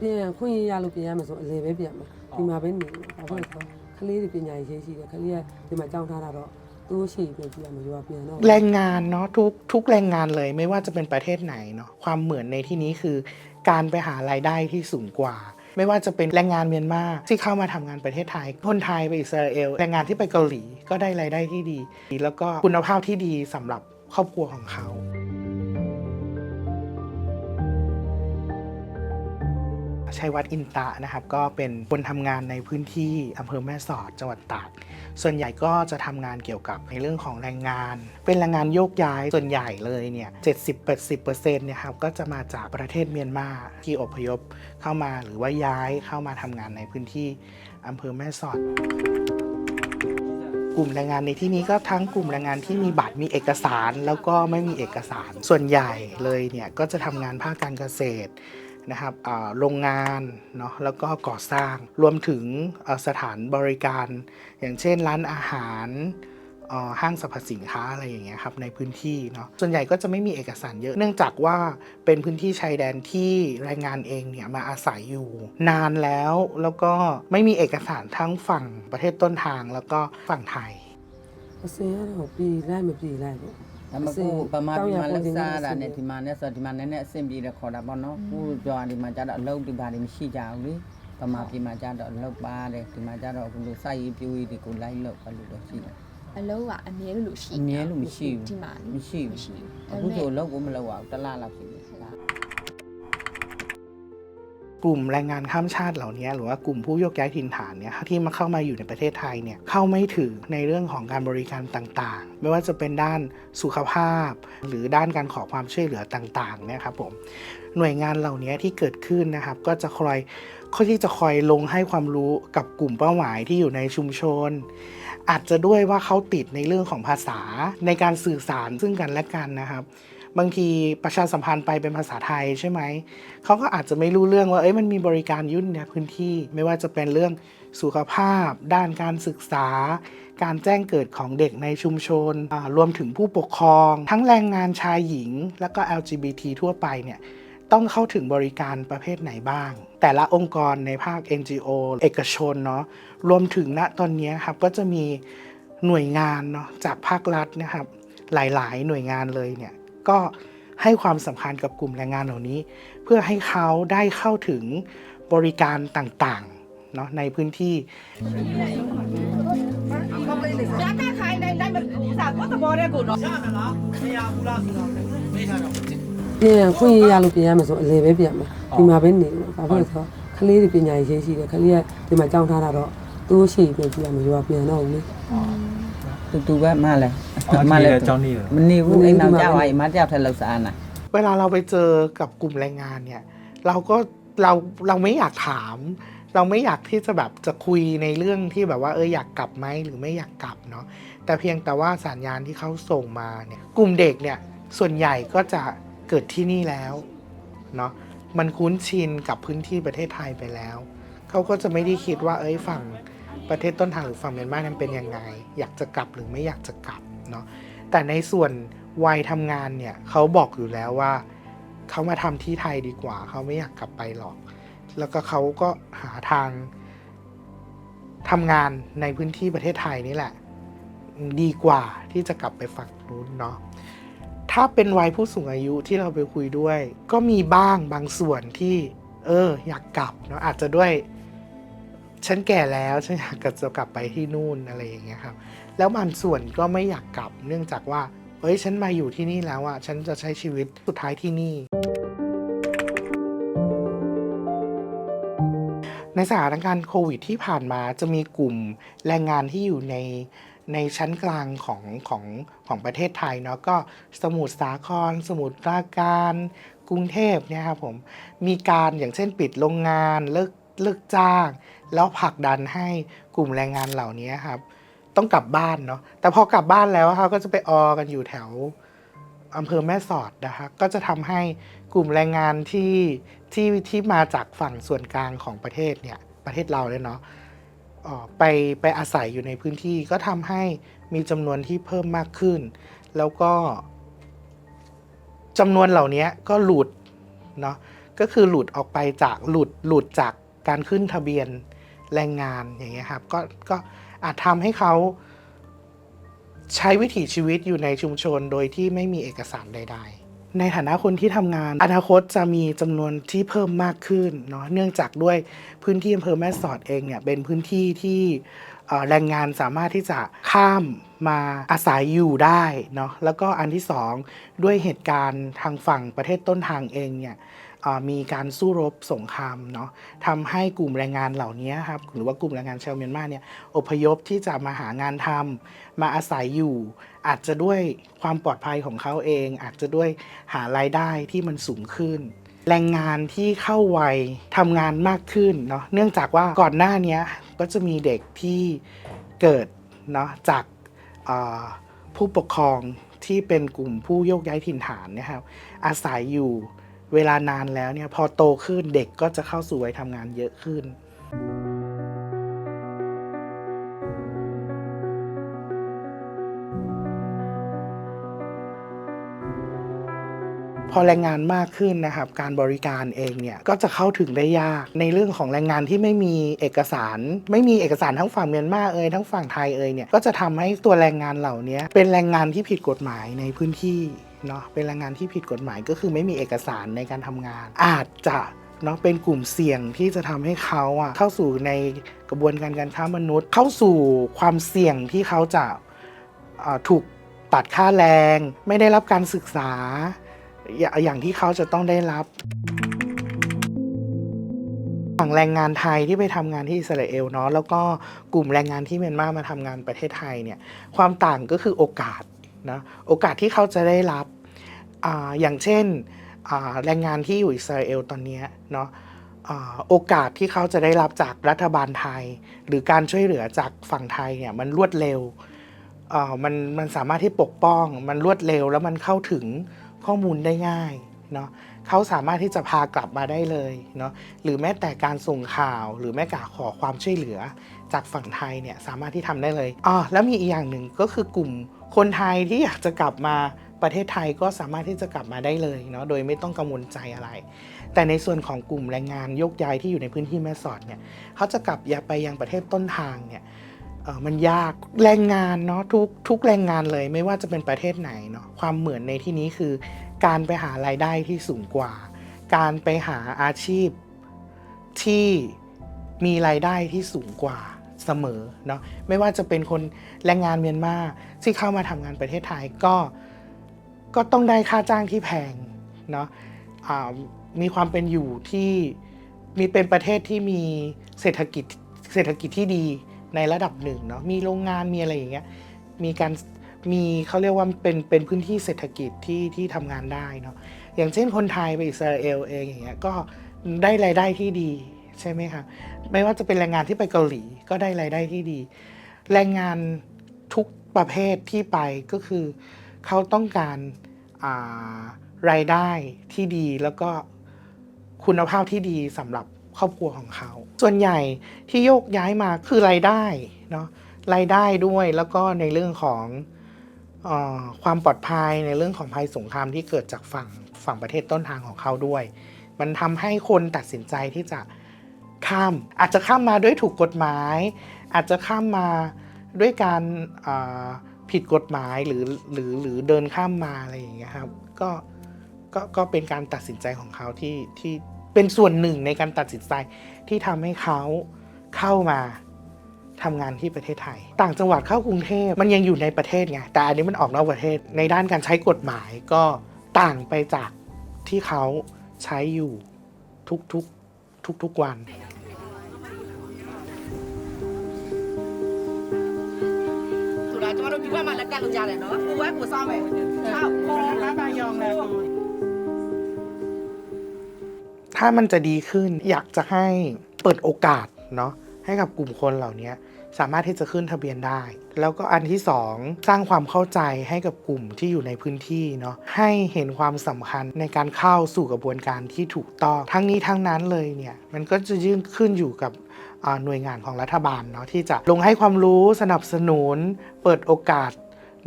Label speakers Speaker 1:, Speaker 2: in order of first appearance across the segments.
Speaker 1: ပြန်ခွင့်ရရလို့ပြန်ရမယ်ဆိုအလေပဲပြန်မယ်ဒီမှာပဲနေတယ်ဘာဖြစ်လဲဆိုတော့ကလေးတွေပညာရေးရှိတယ်ကလေးကဒီမှာကြောင်းထားတာတော့သူ့ရှိပြန်ကြည့်ရမယ်ရောပြန်တော့
Speaker 2: แรงงานเนาะทุกทุกแรงงานเลยไม่ว่าจะเป็นประเทศไหนเนาะความเหมือนในที่นี้คือ การไปหารายได้ที่สูงกว่า ไม่ว่าจะเป็นแรงงานเมียนมาที่เข้ามาทำงานประเทศไทย คนไทยไปอิสราเอลแรงงานที่ไปเกาหลีก็ได้รายได้ที่ดี แล้วก็คุณภาพที่ดีสำหรับครอบครัวของเขา ชัยวัฒน์อินตะนะครับ ก็เป็นคนทำงานในพื้นที่อำเภอแม่สอดจังหวัดตากส่วนใหญ่ก็จะทำงานเกี่ยวกับในเรื่องของแรงงาน เป็นแรงงานโยกย้ายส่วนใหญ่เลยเนี่ย70-80%เนี่ยครับก็จะมาจากประเทศเมียนมาที่อพยพเข้ามาหรือว่าย้ายเข้ามาทำงานในพื้นที่อำเภอแม่สอดกลุ่มแรงงานในที่นี้ก็ทั้งกลุ่มแรงงานที่มีบัตรมีเอกสารแล้วก็ไม่มีเอกสารส่วนใหญ่เลยเนี่ยก็จะทำงานภาคการเกษตร นะครับโรงงานเนาะแล้วก็ก่อสร้างรวมถึงสถานบริการ อย่างเช่นร้านอาหารห้างสรรพสินค้าอะไรอย่างเงี้ยครับในพื้นที่เนาะส่วนใหญ่ก็จะไม่มีเอกสารเยอะเนื่องจากว่าเป็นพื้นที่ชายแดนที่แรงงานเองเนี่ยมาอาศัยอยู่ นานแล้วแล้วก็ไม่มีเอกสารทั้งฝั่งประเทศต้นทางแล้วก็ฝั่งไทย
Speaker 1: เสียหกปีไล่มาปีแรก
Speaker 3: ဒါမှကိုဗမာပြည်မှာလက်စားတာနဲ့ဒီမှာနဲ့ဆိုဒီမှာနည်းနည်းအဆင်ပြေတယ်ခေါ်တာပေါ့နော်ကိုကြောဒီမှာကျတော့အလုပ်ဒီပါတွေမရှိကြဘူးလေဗမာပြည်မှာကျတော့အလုပ်ပါတယ်ဒီမှာကျတော့အခုလိုစိုက်ရေးပြိုးရေးတွေကိုလိုက်လုပ်အဲ့လိုတော့ရှိတယ်
Speaker 4: အလုံးကအမြဲလို့လို့ရှိ
Speaker 3: အမြဲလို့မရှိဘူး
Speaker 4: ဒီမှာလေ
Speaker 3: မရှိဘူး
Speaker 4: မရှိဘူး
Speaker 3: အခုဆိုအလုပ်ကိုမလုပ်ရဘူးတစ်လလောက်ရှိတယ်ဒါ
Speaker 2: กลุ่มแรงงานข้ามชาติเหล่านี้หรือว่ากลุ่มผู้โยกย้ายถิ่นฐานเนี่ยที่มาเข้ามาอยู่ในประเทศไทยเนี่ยเข้าไม่ถึงในเรื่องของการบริการต่างๆ ไม่ว่าจะเป็นด้านสุขภาพ หรือด้านการขอความช่วยเหลือต่างๆเนี่ยครับผมหน่วยงานเหล่านี้ที่เกิดขึ้นนะครับ ก็จะคอยเขาที่จะคอยลงให้ความรู้กับกลุ่มเป้าหมายที่อยู่ในชุมชน อาจจะด้วยว่าเขาติดในเรื่องของภาษาในการสื่อสารซึ่งกันและกันนะครับ บางทีประชาสัมพันธ์ไปเป็นภาษาไทยใช่ไหม เขาก็อาจจะไม่รู้เรื่องว่าเอ้ยมันมีบริการยุ่นในพื้นที่ ไม่ว่าจะเป็นเรื่องสุขภาพ ด้านการศึกษา การแจ้งเกิดของเด็กในชุมชน รวมถึงผู้ปกครอง ทั้งแรงงานชายหญิง และก็ LGBT ทั่วไปเนี่ยต้องเข้าถึงบริการประเภทไหนบ้าง แต่ละองค์กรในภาค NGO เอกชนเนาะรวมถึงณตอนนี้ครับก็จะมีหน่วยงานเนาะจากภาครัฐนะครับหลายๆ หน่วยงานเลยเนี่ย ก็ให้ความสำคัญกับกลุ่มแรงงานเหล่านี้ เพื่อให้เขาได้เข้าถึงบริการต่างๆเนาะในพื้นที่
Speaker 1: ပြန်ခွင့်ရရလို့ပြန်ရမယ်ဆိုအလေပဲပြန်မယ်ဒီမှာပဲနေတယ်ဘာဖြစ်လဲဆိုတော့ကလေးတွေပညာရေးရှိတယ်ကလေးကဒီမှာကြောင်းထားတာတော့သူ့ရှိပြန်ကြည့်ရမယ်ရောပြန်တော့ဘူးလေ
Speaker 3: တူတူပဲမှလည်း
Speaker 5: มาเล
Speaker 3: ย
Speaker 5: จ้านี่เหร
Speaker 3: อมันนี่ไอ้นำเจ้าไอ้มัดเจ้าทะ
Speaker 2: เลสาดน่ะเวลาเราไปเจอกับกลุ่มแรงงานเนี่ย เราก็เราเราไม่อยากถาม เราไม่อยากที่จะแบบจะคุยในเรื่องที่แบบว่าเอออยากกลับไหมหรือไม่อยากกลับเนาะแต่เพียงแต่ว่าสัญญาณที่เขาส่งมาเนี่ยกลุ่มเด็กเนี่ยส่วนใหญ่ก็จะเกิดที่นี่แล้วเนาะมันคุ้นชินกับพื้นที่ประเทศไทยไปแล้ว เขาก็จะไม่ได้คิดว่าเอ้ยฝั่งประเทศต้นทางหรือฝั่งเมียนมาเนั้นเป็นยังไง อยากจะกลับหรือไม่อยากจะกลับ เนาะแต่ในส่วนวัยทำงานเนี่ยเขาบอกอยู่แล้วว่าเขามาทำที่ไทยดีกว่า เขาไม่อยากกลับไปหรอก แล้วก็เขาก็หาทางทำงานในพื้นที่ประเทศไทยนี่แหละ ดีกว่าที่จะกลับไปฝั่งนู้นเนาะถ้าเป็นวัยผู้สูงอายุที่เราไปคุยด้วย ก็มีบ้างบางส่วนที่ เออ อยากกลับเนาะอาจจะด้วยฉันแก่แล้วฉันอยากจะกลับไปที่นู่นอะไรอย่างเงี้ยครับ แล้วบางส่วนก็ไม่อยากกลับ เนื่องจากว่า เอ้ย ฉันมาอยู่ที่นี่แล้วอะฉันจะใช้ชีวิตสุดท้ายที่นี่ ในสถานการณ์โควิดที่ผ่านมาจะมีกลุ่มแรงงานที่อยู่ในในชั้นกลางของของของประเทศไทยเนาะก็สมุทรสาคร สมุทรปราการ กรุงเทพเนี่ยครับผมมีการอย่างเช่นปิดโรงงานเลิกเลิกจ้าง แล้วผลักดันให้กลุ่มแรงงานเหล่านี้ครับ ต้องกลับบ้านเนาะแต่พอกลับบ้านแล้วเขาก็จะไปออกันอยู่แถวอำเภอแม่สอดนะคะก็จะทำให้กลุ่มแรงงานที่ที่ที่มาจากฝั่งส่วนกลางของประเทศเนี่ยประเทศเราเลยเนาะออไปไปอาศัยอยู่ในพื้นที่ก็ทำให้มีจำนวนที่เพิ่มมากขึ้น แล้วก็จำนวนเหล่านี้ก็หลุดเนาะก็คือหลุดออกไปจากหลุดหลุดจากการขึ้นทะเบียนแรงงานอย่างเงี้ยครับก็ก็ อาจทำให้เขาใช้วิถีชีวิตอยู่ในชุมชนโดยที่ไม่มีเอกสารใด ๆในฐานะคนที่ทำงาน อนาคตจะมีจำนวนที่เพิ่มมากขึ้นเนาะเนื่องจากด้วยพื้นที่อำเภอแม่สอดเองเนี่ยเป็นพื้นที่ที่แรงงานสามารถที่จะข้ามมาอาศัยอยู่ได้เนาะแล้วก็อันที่สองด้วยเหตุการณ์ทางฝั่งประเทศต้นทางเองเนี่ย มีการสู้รบสงครามเนาะทำให้กลุ่มแรงงานเหล่านี้ครับหรือว่ากลุ่มแรงงานชาวเมียนมาเนี่ยอพยพที่จะมาหางานทำมาอาศัยอยู่ อาจจะด้วยความปลอดภัยของเขาเอง อาจจะด้วยหารายได้ที่มันสูงขึ้น แรงงานที่เข้าวัยทำงานมากขึ้นเนาะเนื่องจากว่าก่อนหน้านี้ก็จะมีเด็กที่เกิดเนาะจากผู้ปกครองที่เป็นกลุ่มผู้โยกย้ายถิ่นฐานนะครับอาศัยอยู่ เวลานานแล้วเนี่ยพอโตขึ้นเด็กก็จะเข้าสู่วัยทำงานเยอะขึ้น พอแรงงานมากขึ้นนะครับ การบริการเองเนี่ยก็จะเข้าถึงได้ยากในเรื่องของแรงงานที่ไม่มีเอกสาร ไม่มีเอกสารทั้งฝั่งเมียนมาเอ่ยทั้งฝั่งไทยเอ่ยเนี่ยก็จะทำให้ตัวแรงงานเหล่านี้เป็นแรงงานที่ผิดกฎหมายในพื้นที่ เนาะเป็นแรงงานที่ผิดกฎหมายก็คือไม่มีเอกสารในการทำงาน อาจจะเนาะเป็นกลุ่มเสี่ยงที่จะทำให้เขาอะเข้าสู่ในกระบวนการการค้ามนุษย์ เข้าสู่ความเสี่ยงที่เขาจะถูกตัดค่าแรง ไม่ได้รับการศึกษา อย่าอย่างที่เขาจะต้องได้รับฝั่งแรงงานไทยที่ไปทำงานที่อิสราเอลเนาะแล้วก็กลุ่มแรงงานที่เมียนมามาทำงานประเทศไทยเนี่ยความต่างก็คือโอกาส นะโอกาสที่เขาจะได้รับออย่างเช่นแรงงานที่อยู่อิสราเอลตอนนี้เนาะอ่าโอกาสที่เขาจะได้รับจากรัฐบาลไทย หรือการช่วยเหลือจากฝั่งไทยเนี่ยมันรวดเร็วมันมันสามารถที่ปกป้อง มันรวดเร็วแล้วมันเข้าถึงข้อมูลได้ง่ายเนาะเขาสามารถที่จะพากลับมาได้เลยเนาะหรือแม้แต่การส่งข่าวหรือแม้แต่ขอความช่วยเหลือจากฝั่งไทยเนี่ยสามารถที่ทำได้เลยอ๋อแล้วมีอีกอย่างหนึ่งก็คือกลุ่ม คนไทยที่อยากจะกลับมาประเทศไทยก็สามารถที่จะกลับมาได้เลยเนาะโดยไม่ต้องกังวลใจอะไร แต่ในส่วนของกลุ่มแรงงานยกย้ายที่อยู่ในพื้นที่แม่สอดเนี่ยเขาจะกลับยาไปยังประเทศต้นทางเนี่ยมันยากแรงงานเนาะทุกทุกแรงงานเลยไม่ว่าจะเป็นประเทศไหนเนาะความเหมือนในที่นี้คือ การไปหารายได้ที่สูงกว่า การไปหาอาชีพที่มีรายได้ที่สูงกว่า เสมอเนาะไม่ว่าจะเป็นคนแรงงานเมียนมาที่เข้ามาทำงานประเทศไทยก็ก็ต้องได้ค่าจ้างที่แพงเนาะมีความเป็นอยู่ที่มีเป็นประเทศที่มีเศรษฐกิจเศรษฐกิจที่ดีในระดับหนึ่งเนาะมีโรงงานมีอะไรอย่างเงี้ยมีการมีเขาเรียกว่าเป็นเป็นพื้นที่เศรษฐกิจที่ที่ทำงานได้เนาะอย่างเช่นคนไทยไปอิสราเอลเองอย่างเงี้ยก็ได้รายได้ที่ดีใช่ไหมคะ ไม่ว่าจะเป็นแรงงานที่ไปเกาหลีก็ได้รายได้ที่ดี แรงงานทุกประเภทที่ไปก็คือ เขาต้องการารายได้ที่ดีแล้วก็คุณภาพที่ดีสำหรับครอบครัวของเขา ส่วนใหญ่ที่โยกย้ายมาคือรายได้เนาะรายได้ด้วยแล้วก็ในเรื่องของอความปลอดภัยในเรื่องของภัยสงครามที่เกิดจากฝั่งฝั่งประเทศต้นทางของเขาด้วย มันทำให้คนตัดสินใจที่จะ ข้าม อาจจะข้ามมาด้วยถูกกฎหมาย อาจจะข้ามมาด้วยการผิดกฎหมายหรือหรือหรือเดินข้ามมาอะไรอย่างเงี้ยครับก็ก็ก็เป็นการตัดสินใจของเขาที่ที่เป็นส่วนหนึ่งในการตัดสินใจที่ทำให้เขาเข้ามาทำงานที่ประเทศไทย ต่างจังหวัดเข้ากรุงเทพมันยังอยู่ในประเทศไงแต่อันนี้มันออกนอกประเทศในด้านการใช้กฎหมายก็ต่างไปจากที่เขาใช้อยู่ทุกๆทุกๆวัน
Speaker 5: ဆိုတာကျမတို့ဒီဘက်မှာလက်ကတ်လို့ရတယ်နော်ကိုယ်ပဲကိုစောင်းမယ်ဟုတ်ခေါ်
Speaker 2: ถ้ามันจะดีขึ้นอยากจะให้เปิดโอกาสเนาะให้กับกลุ่มคนเหล่านี้สามารถที่จะขึ้นทะเบียนได้ แล้วก็อันที่สองสร้างความเข้าใจให้กับกลุ่มที่อยู่ในพื้นที่เนาะให้เห็นความสำคัญในการเข้าสู่กระบวนการที่ถูกต้อง ทั้งนี้ทั้งนั้นเลยเนี่ยมันก็จะยื่นขึ้นอยู่กับอ่า หน่วยงานของรัฐบาลเนาะที่จะลงให้ความรู้สนับสนุน เปิดโอกาส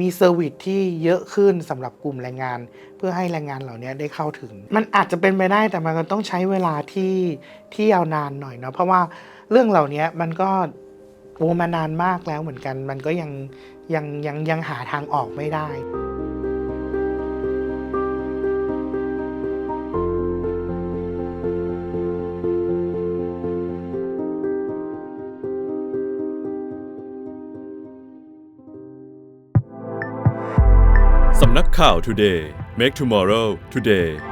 Speaker 2: มีเซอร์วิสที่เยอะขึ้นสำหรับกลุ่มแรงงาน เพื่อให้แรงงานเหล่านี้ได้เข้าถึง มันอาจจะเป็นไปได้แต่มันก็ต้องใช้เวลาที่ที่ยาวนานหน่อยเนาะเพราะว่าเรื่องเหล่านี้มันก็โอมานานมากแล้วเหมือนกัน มันก็ยังยังยังยังหาทางออกไม่ได้
Speaker 6: นักข่าว Today Make Tomorrow Today